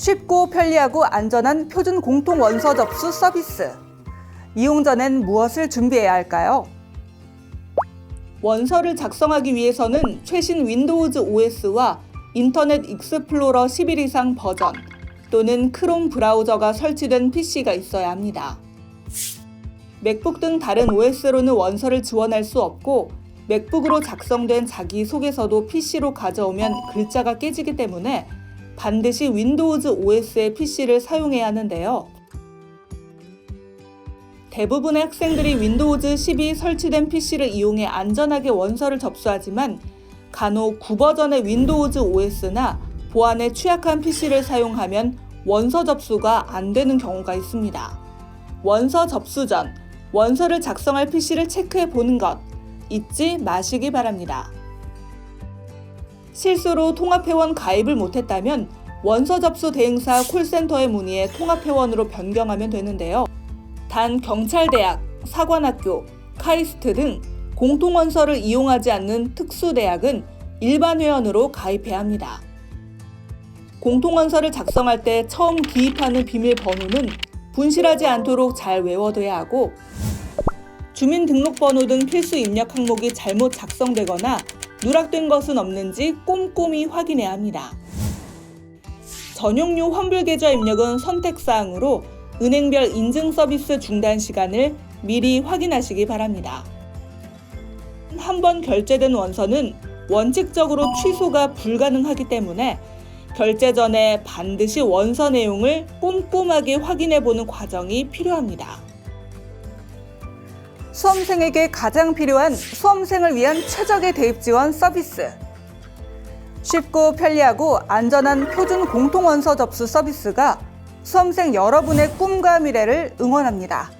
쉽고 편리하고 안전한 표준 공통 원서 접수 서비스. 이용 전엔 무엇을 준비해야 할까요? 원서를 작성하기 위해서는 최신 윈도우즈 OS와 인터넷 익스플로러 11 이상 버전 또는 크롬 브라우저가 설치된 PC가 있어야 합니다. 맥북 등 다른 OS로는 원서를 지원할 수 없고 맥북으로 작성된 자기 소개서도 PC로 가져오면 글자가 깨지기 때문에 반드시 윈도우즈 OS의 PC를 사용해야 하는데요. 대부분의 학생들이 윈도우즈 10이 설치된 PC를 이용해 안전하게 원서를 접수하지만 간혹 9버전의 윈도우즈 OS나 보안에 취약한 PC를 사용하면 원서 접수가 안 되는 경우가 있습니다. 원서 접수 전 원서를 작성할 PC를 체크해 보는 것 잊지 마시기 바랍니다. 실수로 통합회원 가입을 못했다면 원서 접수 대행사 콜센터에 문의해 통합회원으로 변경하면 되는데요. 단 경찰대학, 사관학교, 카이스트 등 공통원서를 이용하지 않는 특수대학은 일반 회원으로 가입해야 합니다. 공통원서를 작성할 때 처음 기입하는 비밀번호는 분실하지 않도록 잘 외워둬야 하고 주민등록번호 등 필수 입력 항목이 잘못 작성되거나 누락된 것은 없는지 꼼꼼히 확인해야 합니다. 전용료 환불 계좌 입력은 선택사항으로 은행별 인증 서비스 중단 시간을 미리 확인하시기 바랍니다. 한 번 결제된 원서는 원칙적으로 취소가 불가능하기 때문에 결제 전에 반드시 원서 내용을 꼼꼼하게 확인해 보는 과정이 필요합니다. 수험생에게 가장 필요한 수험생을 위한 최적의 대입 지원 서비스. 쉽고 편리하고 안전한 표준 공통 원서 접수 서비스가 수험생 여러분의 꿈과 미래를 응원합니다.